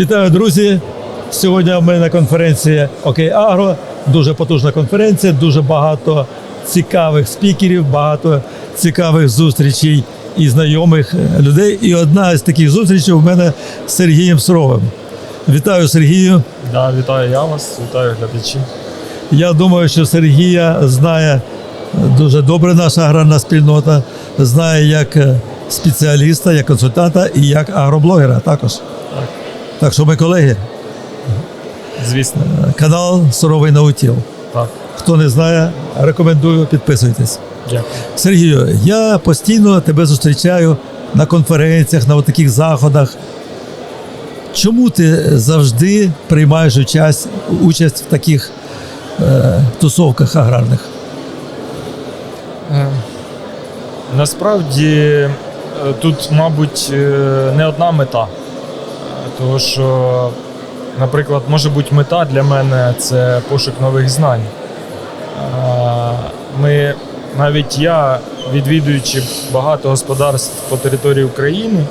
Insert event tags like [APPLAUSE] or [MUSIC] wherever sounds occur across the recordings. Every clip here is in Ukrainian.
Вітаю, друзі! Сьогодні ми на конференції Окей Агро. Дуже потужна конференція, дуже багато цікавих спікерів, багато цікавих зустрічей і знайомих людей. І одна з таких зустрічей у мене з Сергієм Суровим. Вітаю Сергію. Да, вітаю я вас, вітаю глядачі. Я думаю, що Сергія знає дуже добре наша аграрна спільнота, знає як е, спеціаліста, як консультанта і як агроблогера також. Так. Так що ми колеги. Звісно, Канал Суровий Наутіл. так. Хто не знає, рекомендую підписуйтесь. Дякую. Сергію, я постійно тебе зустрічаю на конференціях, на таких заходах. Чому ти завжди приймаєш участь, участь в таких е, тусовках аграрних? Е, Насправді е, тут, мабуть, е, не одна мета. Тому що, наприклад, може бути мета для мене це пошук нових знань. Ми, навіть я, відвідуючи багато господарств по території України,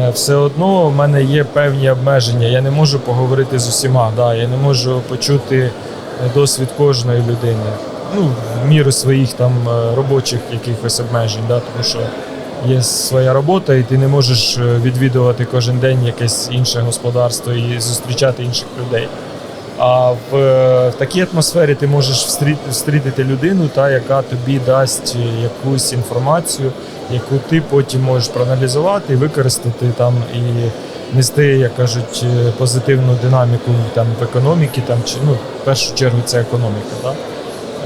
е, все одно в мене є певні обмеження. Я не можу поговорити з усіма. Да? Я не можу почути досвід кожної людини. Ну, в міру своїх там е, робочих якихось обмежень, да? тому що є своя робота, і ти не можеш е, відвідувати кожен день якесь інше господарство і зустрічати інших людей. А в, е, в такій атмосфері ти можеш встрітити людину, та, яка тобі дасть якусь інформацію, яку ти потім можеш проаналізувати використати там і нести, як кажуть, е, позитивну динаміку там в економіці, там чи ну в першу чергу це економіка.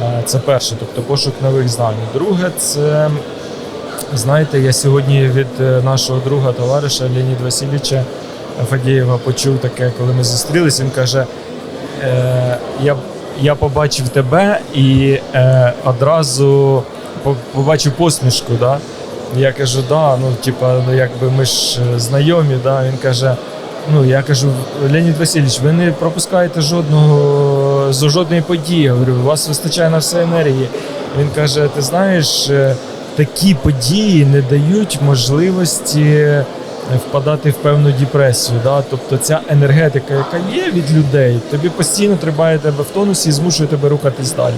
Е, Це перше, тобто пошук нових знань. Друге, це знаєте, я сьогодні від е, нашого друга товариша Леоніда Васильовича Фадєєва почув таке, коли ми зустрілись. Він каже: е, я, я побачив тебе і е, одразу побачив посмішку. Да? Я кажу, да, ну типа, ну якби ми ж е, знайомі, да. Він каже. Ну, я кажу, Леонід Васильович, ви не пропускаєте жодного жодної події. Я говорю, у вас вистачає на все енергії. Він каже: ти знаєш, е, такі події не дають можливості е, впадати в певну депресію. Да? Тобто ця енергетика, яка є від людей, тобі постійно тримає тебе в тонусі і змушує тебе рухатись далі.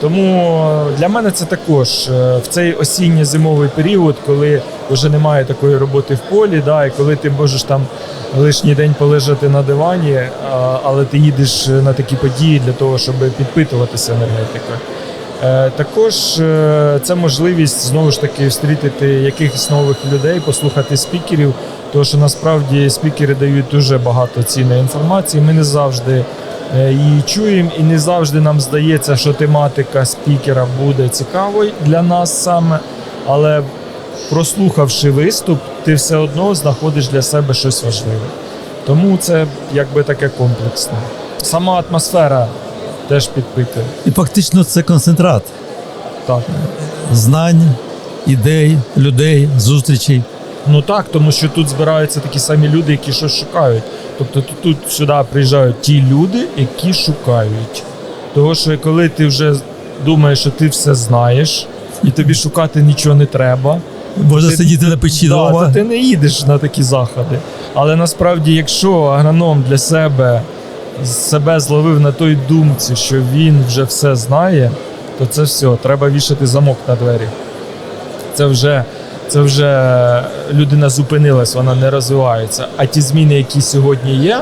Тому е, для мене це також е, в цей осінньо-зимовий період, коли вже немає такої роботи в полі, да, і коли ти можеш там лишній день полежати на дивані, але ти їдеш на такі події для того, щоб підпитуватися енергетикою. Е, Також е, це можливість знову ж таки встрітити якихось нових людей, послухати спікерів, тому що насправді спікери дають дуже багато цінної інформації. Ми не завжди е, її чуємо, і не завжди нам здається, що тематика спікера буде цікавою для нас саме. Але прослухавши виступ, ти все одно знаходиш для себе щось важливе. Тому це якби таке комплексне. Сама атмосфера теж підпитує. І фактично це концентрат Так. знань, ідей, людей, зустрічей. Ну так, тому що тут збираються такі самі люди, які щось шукають. Тобто тут, тут сюди приїжджають ті люди, які шукають. Тому що коли ти вже думаєш, що ти все знаєш, і тобі шукати нічого не треба, Можна Ти- сидіти на печі да, вдома. то ти не їдеш на такі заходи. Але насправді, якщо агроном для себе себе зловив на той думці, що він вже все знає, то це все, треба вішати замок на двері. Це вже, це вже людина зупинилась, вона не розвивається. А ті зміни, які сьогодні є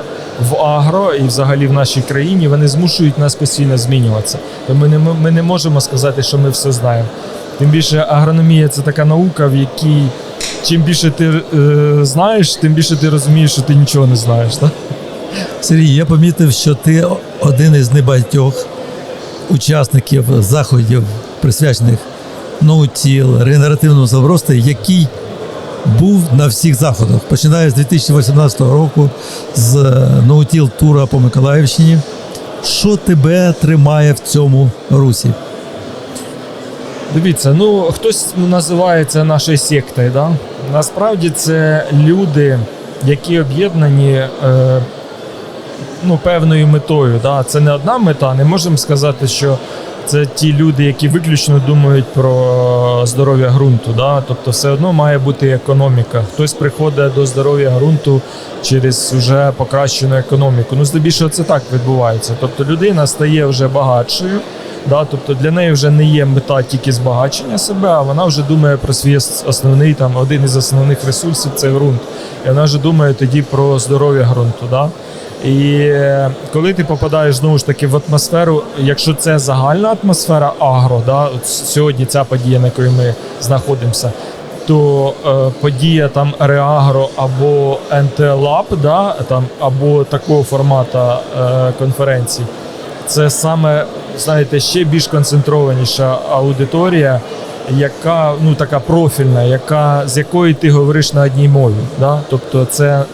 в агро і взагалі в нашій країні, вони змушують нас постійно змінюватися. То ми не, ми не можемо сказати, що ми все знаємо. Тим більше агрономія це така наука, в якій чим більше ти е, знаєш, тим більше ти розумієш, що ти нічого не знаєш. Так? Сергій, я помітив, що ти один із небагатьох учасників заходів, присвячених ноутіл, регенеративному завросту, який був на всіх заходах, починаючи з 2018 року з ноутіл тура по Миколаївщині. Що тебе тримає в цьому русі? Дивіться, ну хтось називає це нашою сектою. Да? Насправді це люди, які об'єднані е, ну, певною метою. Да? Це не одна мета. Не можемо сказати, що це ті люди, які виключно думають про здоров'я ґрунту. Да? Тобто, все одно має бути економіка. Хтось приходить до здоров'я ґрунту через вже покращену економіку. Ну, здебільшого це так відбувається. Тобто людина стає вже багатшою. Да, тобто для неї вже не є мета тільки збагачення себе, а вона вже думає про свій основний там один із основних ресурсів це ґрунт. І вона вже думає тоді про здоров'я ґрунту. Да? І коли ти попадаєш знову ж таки в атмосферу, якщо це загальна атмосфера агро, да, от сьогодні ця подія, на якій ми знаходимося, то е, подія там Реагро або НТЛАП, да, там, або такого формату е, конференцій, це саме, знаєте, ще більш концентрованіша аудиторія, яка ну така профільна, яка з якою ти говориш на одній мові. Да? Тобто, це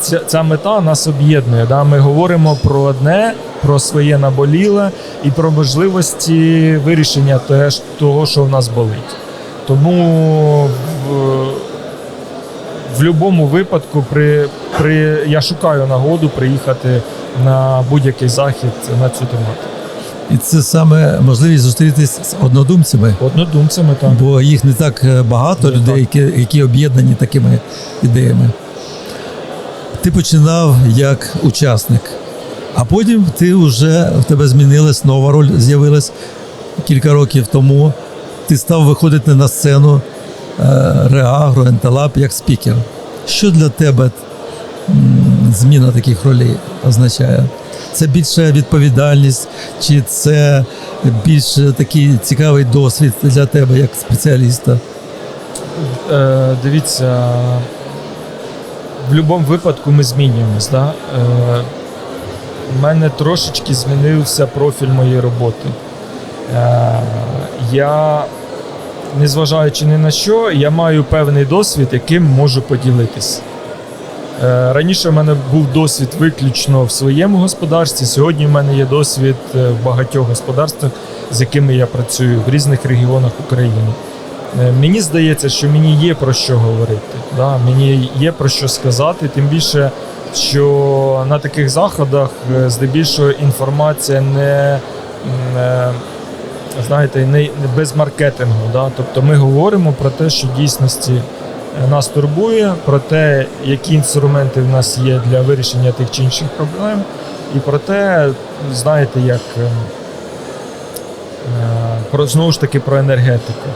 ця, ця мета нас об'єднує. Да? Ми говоримо про одне, про своє наболіле і про можливості вирішення теж того, що в нас болить. Тому в, в будь-якому випадку при, при, я шукаю нагоду приїхати на будь-який захід на цю тематику. І це саме можливість зустрітися з однодумцями, Однодумцями там. бо їх не так е, багато Не людей, які, які об'єднані такими ідеями. Ти починав як учасник, а потім ти вже в тебе змінилась нова роль, з'явилась кілька років тому. Ти став виходити на сцену е, Реагро, Енталап як спікер. Що для тебе зміна таких ролей означає? Це більше відповідальність, чи це більш такий цікавий досвід для тебе як спеціаліста? Е, дивіться, в будь-якому випадку ми змінюємось. Да? Е, у мене трошечки змінився профіль моєї роботи. Е, я, незважаючи ні на що, я маю певний досвід, яким можу поділитись. Е, Раніше в мене був досвід виключно в своєму господарстві. Сьогодні в мене є досвід е, в багатьох господарствах, з якими я працюю в різних регіонах України. Е, Мені здається, що мені є про що говорити. Да? Мені є про що сказати, тим більше, що на таких заходах е, здебільшого інформація не, е, знаєте, не, без маркетингу. Да? Тобто ми говоримо про те, що в дійсності нас турбує, про те, які інструменти в нас є для вирішення тих чи інших проблем, і про те, знаєте, як е, е, про знову ж таки про енергетику.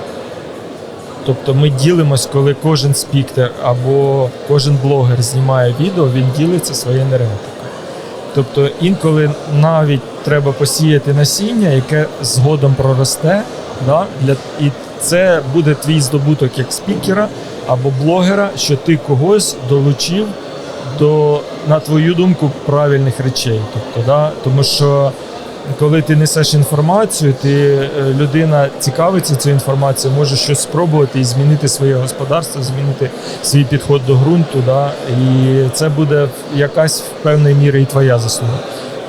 Тобто ми ділимось, коли кожен спіктер або кожен блогер знімає відео, він ділиться своєю енергетикою. Тобто інколи навіть треба посіяти насіння, яке згодом проросте, да, для, і це буде твій здобуток як спікера або блогера, що ти когось долучив до, на твою думку, правильних речей. Тобто, да, тому що коли ти несеш інформацію, ти е, людина цікавиться цією інформацією, може щось спробувати і змінити своє господарство, змінити свій підход до ґрунту. Да? І це буде якась в певної мірі і твоя заслуга.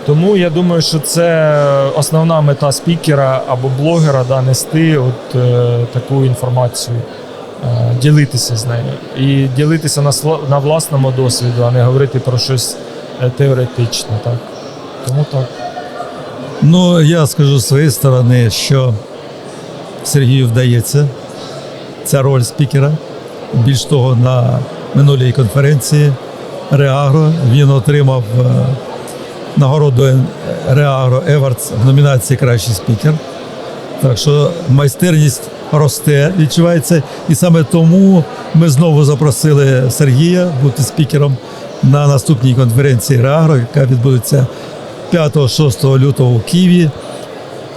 Тому я думаю, що це основна мета спікера або блогера да, нести от е, таку інформацію, е, ділитися з нею і ділитися на, на власному досвіду, а не говорити про щось е, теоретичне. Так? Тому так. Ну, я скажу з своєї сторони, що Сергію вдається ця роль спікера. Більш того, на минулій конференції Реагро він отримав е, нагороду Реагро Евардс в номінації Кращий спікер. Так що майстерність росте, відчувається. І саме тому ми знову запросили Сергія бути спікером на наступній конференції Реагро, яка відбудеться 5-6 лютого у Києві.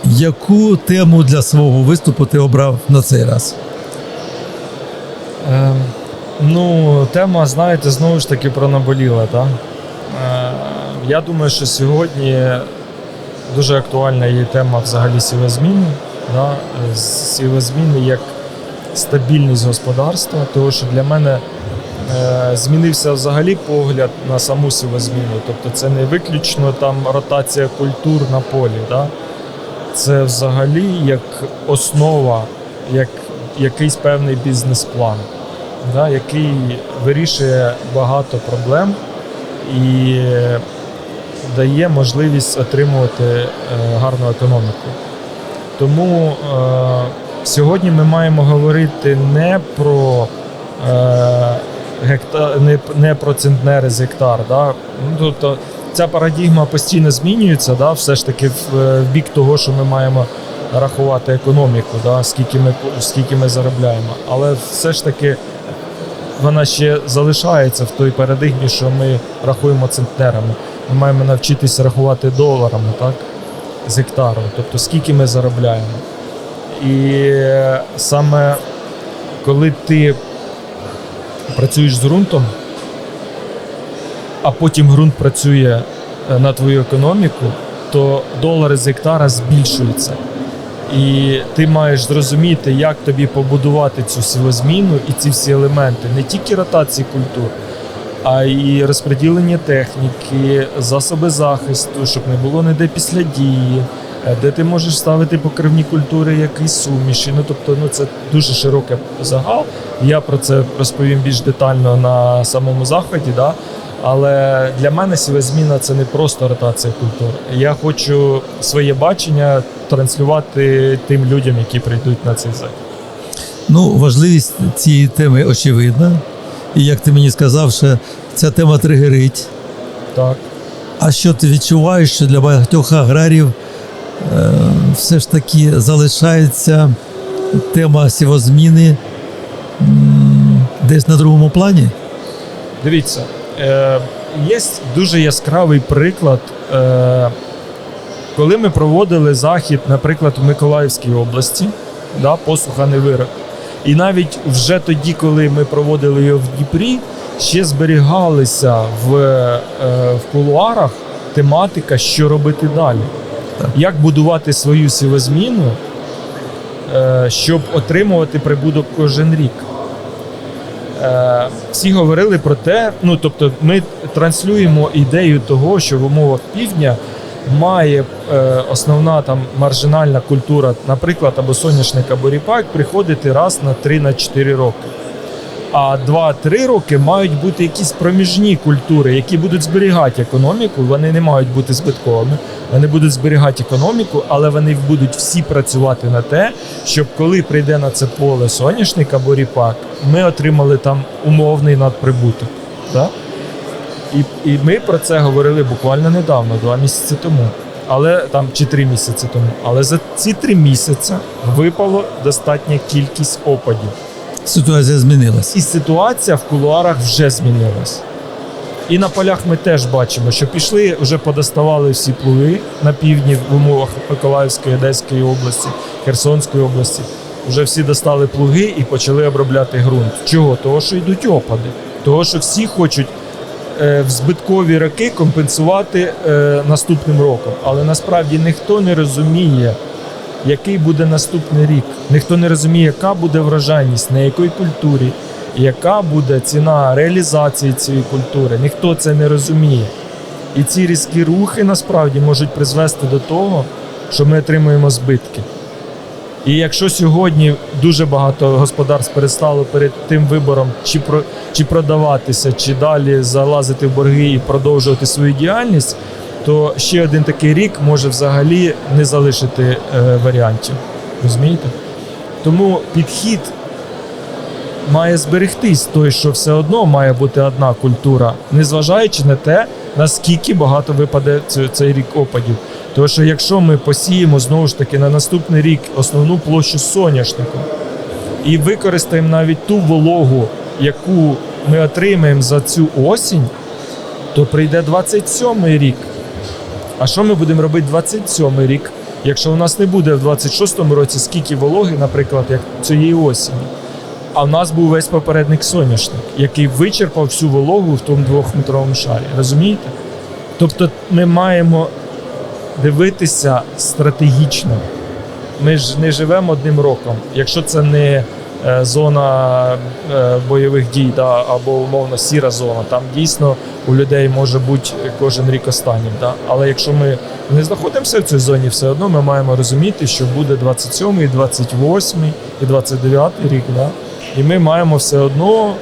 Яку тему для свого виступу ти обрав на цей раз? Е, ну, тема, знаєте, знову ж таки про наболіла. Так? Е, я думаю, що сьогодні дуже актуальна є тема взагалі сівозміни. Да? Сівозміни як стабільність господарства, тому що для мене змінився взагалі погляд на саму сівозміну. Тобто це не виключно там ротація культур на полі. Да? Це взагалі як основа, як якийсь певний бізнес-план, да, який вирішує багато проблем і дає можливість отримувати е, гарну економіку. Тому е, сьогодні ми маємо говорити не про е, гекта, не, не про центнери з гектар. Да? Ну, тобто ця парадігма постійно змінюється, да? все ж таки в, е, в бік того, що ми маємо рахувати економіку, да? скільки, ми, скільки ми заробляємо. Але все ж таки вона ще залишається в той парадигмі, що ми рахуємо центнерами. Ми маємо навчитися рахувати доларами, так? З гектару, тобто скільки ми заробляємо. І е, саме коли ти працюєш з ґрунтом, а потім ґрунт працює е, на твою економіку, то долари з гектара збільшуються. І ти маєш зрозуміти, як тобі побудувати цю силозміну і ці всі елементи, не тільки ротації культур, а й розподілення техніки, засоби захисту, щоб не було ніде після дії, де ти можеш ставити покривні культури, якісь суміші. Ну тобто, ну це дуже широкий загал. Я про це розповім більш детально на самому заході. Да? Але для мене сівозміна це не просто ротація культур. Я хочу своє бачення транслювати тим людям, які прийдуть на цей захід. Ну, важливість цієї теми очевидна. І як ти мені сказав, що ця тема тригерить. Так. А що ти відчуваєш, що для багатьох аграрів все ж таки залишається тема сівозміни десь на другому плані? Дивіться, е, є дуже яскравий приклад, е, коли ми проводили захід, наприклад, в Миколаївській області, да, посуха не вирок. І навіть вже тоді, коли ми проводили його в Дніпрі, ще зберігалися в, е, в кулуарах тематика, що робити далі. Як будувати свою сівозміну, е, щоб отримувати прибуток кожен рік. Е, всі говорили про те, ну тобто, ми транслюємо ідею того, що в умовах півдня має е, основна там маржинальна культура, наприклад, або соняшник, або ріпак, приходити раз на 3-4 роки. А 2-3 роки мають бути якісь проміжні культури, які будуть зберігати економіку. Вони не мають бути збитковими, вони будуть зберігати економіку, але вони будуть всі працювати на те, щоб коли прийде на це поле соняшник або ріпак, ми отримали там умовний надприбуток. Так? І, і ми про це говорили буквально недавно, два місяці тому. Але там чи три місяці тому. Але за ці три місяці випало достатня кількість опадів. Ситуація змінилась. І ситуація в кулуарах вже змінилась. І на полях ми теж бачимо, що пішли, вже подоставали всі плуги на півдні в умовах Миколаївської, Одеської області, Херсонської області. Вже всі достали плуги і почали обробляти ґрунт. Чого? Того, що йдуть опади. Того, що всі хочуть е, в збиткові роки компенсувати е, наступним роком. Але насправді ніхто не розуміє, який буде наступний рік. Ніхто не розуміє, яка буде врожайність, на якій культурі, яка буде ціна реалізації цієї культури. Ніхто це не розуміє. І ці різкі рухи насправді можуть призвести до того, що ми отримуємо збитки. І якщо сьогодні дуже багато господарств перестало перед тим вибором, чи про чи продаватися, чи далі залазити в борги і продовжувати свою діяльність, то ще один такий рік може взагалі не залишити е, варіантів. Розумієте? Тому підхід має зберегтись той, що все одно має бути одна культура, незважаючи на те, наскільки багато випаде цей рік опадів. Тому що якщо ми посіємо знову ж таки на наступний рік основну площу соняшнику і використаємо навіть ту вологу, яку ми отримаємо за цю осінь, то прийде 27-й рік. А що ми будемо робити 27-й рік, якщо у нас не буде в 26-му році скільки вологи, наприклад, як цієї осені? А в нас був весь попередник соняшник, який вичерпав всю вологу в тому двохметровому шарі. Розумієте? Тобто ми маємо дивитися стратегічно. Ми ж не живемо одним роком. Якщо це не е, зона е, бойових дій да, або умовно сіра зона, там дійсно у людей може бути кожен рік останнім. Да? Але якщо ми не знаходимося в цій зоні, все одно ми маємо розуміти, що буде 27, 28 і 29 рік. Да? І ми маємо все одно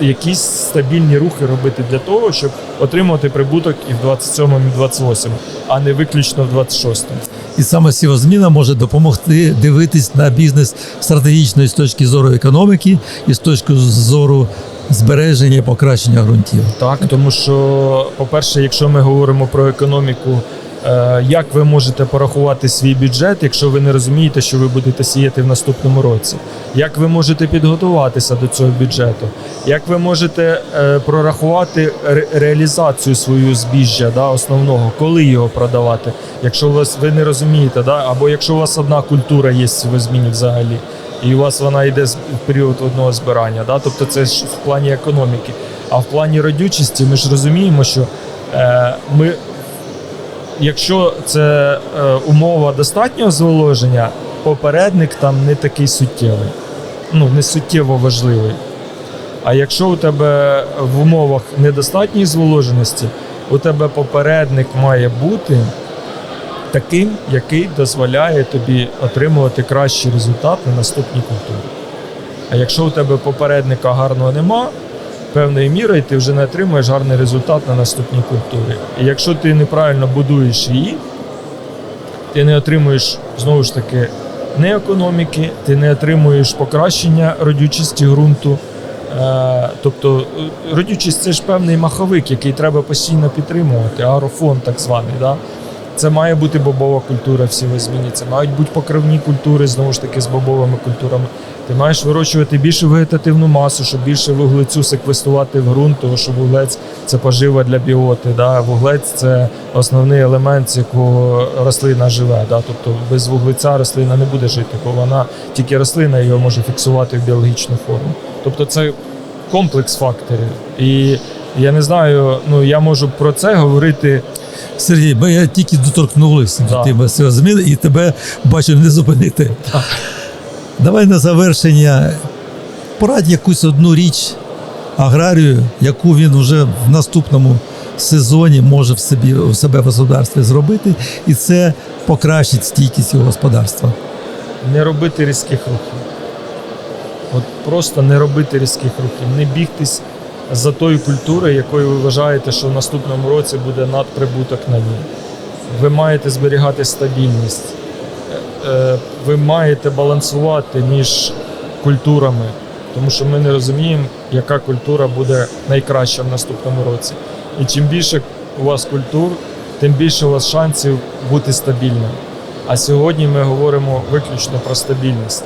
якісь стабільні рухи робити для того, щоб отримати прибуток і в 27 і в 28, а не виключно в 26-му. І саме сівозміна може допомогти дивитись на бізнес стратегічно з точки зору економіки, і з точки зору збереження і покращення ґрунтів. Так, тому що, по-перше, якщо ми говоримо про економіку, як ви можете порахувати свій бюджет, якщо ви не розумієте, що ви будете сіяти в наступному році? Як ви можете підготуватися до цього бюджету? Як ви можете е, прорахувати реалізацію свою збіжжя да, основного, коли його продавати? Якщо вас ви не розумієте, да? або якщо у вас одна культура є в зміні взагалі, і у вас вона йде з- період одного збирання, да? тобто це ж в плані економіки. А в плані родючості ми ж розуміємо, що е, ми, якщо це е, умова достатнього зволоження, попередник там не такий суттєвий, ну не суттєво важливий. А якщо у тебе в умовах недостатньої зволоженості, у тебе попередник має бути таким, який дозволяє тобі отримувати кращий результат на наступній культурі. А якщо у тебе попередника гарного нема, певною мірою ти вже не отримуєш гарний результат на наступній культурі. І якщо ти неправильно будуєш її, ти не отримуєш знову ж таки не економіки, ти не отримуєш покращення родючості ґрунту. Е, тобто е, родючість це ж певний маховик, який треба постійно підтримувати, аерофон так званий. Да? Це має бути бобова культура в сівозміні, це мають бути покривні культури знову ж таки з бобовими культурами. Ти маєш вирощувати більше вегетативну масу, щоб більше вуглецю секвестувати в ґрунт, тому що вуглець це пожива для біоти. Да? Вуглець це основний елемент, з якого рослина живе. Да? Тобто без вуглеця рослина не буде жити, бо вона тільки рослина його може фіксувати в біологічну форму. Тобто це комплекс факторів. І я не знаю, ну я можу про це говорити. Сергій, ми я тільки доторкнулися до теми сівозміни і тебе бачу не зупинити. Давай на завершення порадь якусь одну річ аграрію, яку він вже в наступному сезоні може в собі в себе в господарстві зробити, і це покращить стійкість його господарства. не робити різких рухів. От просто не робити різких рухів, не бігтись за тою культурою, якою ви вважаєте, що в наступному році буде надприбуток на ній. Ви маєте зберігати стабільність. Е, е, Ви маєте балансувати між культурами, тому що ми не розуміємо, яка культура буде найкраща в наступному році. І чим більше у вас культур, тим більше у вас шансів бути стабільним. А сьогодні ми говоримо виключно про стабільність.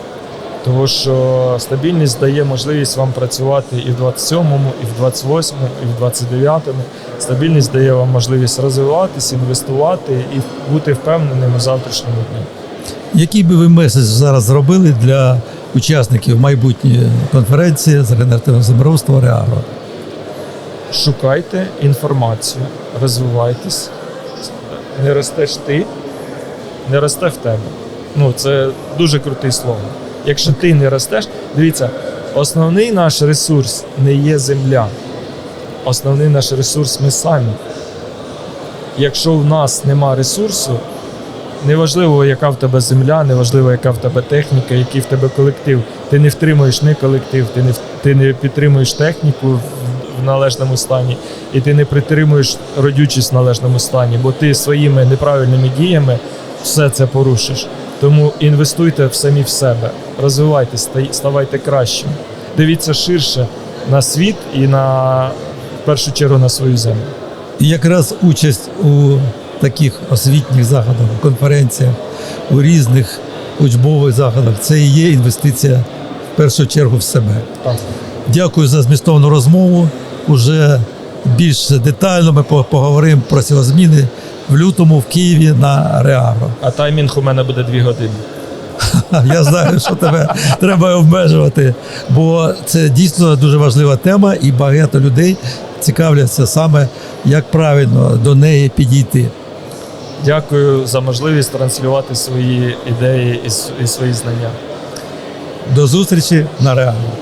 Тому що стабільність дає можливість вам працювати і в 27-му, і в 28-му, і в 29-му. Стабільність дає вам можливість розвиватись, інвестувати і бути впевненим у завтрашньому дні. Який би ви меседж зараз зробили для учасників майбутньої конференції з регенеративного землеробства Реагро? Шукайте інформацію, розвивайтесь. Не ростеш ти, не росте в тебе. Ну, це дуже крутий слово. Якщо ти не ростеш, дивіться, основний наш ресурс не є земля. Основний наш ресурс ми самі. Якщо в нас нема ресурсу, неважливо, яка в тебе земля, неважливо, яка в тебе техніка, який в тебе колектив. Ти не втримуєш ні колектив, ти не, ти не підтримуєш техніку в належному стані, і ти не притримуєш родючість в належному стані, бо ти своїми неправильними діями все це порушиш. Тому інвестуйте в самі в себе, розвивайтесь, ставайте кращим. Дивіться ширше на світ і на в першу чергу на свою землю. І якраз участь у таких освітніх заходах, конференціях, у різних учбових заходах це і є інвестиція в першу чергу в себе. Так. Дякую за змістовну розмову. Уже більш детально ми поговоримо про сівозміни в лютому в Києві на Реагро. А таймінг у мене буде дві години. [LAUGHS] Я знаю, що тебе треба обмежувати, бо це дійсно дуже важлива тема, і багато людей цікавляться саме, як правильно до неї підійти. Дякую за можливість транслювати свої ідеї і свої знання. До зустрічі на Реагро.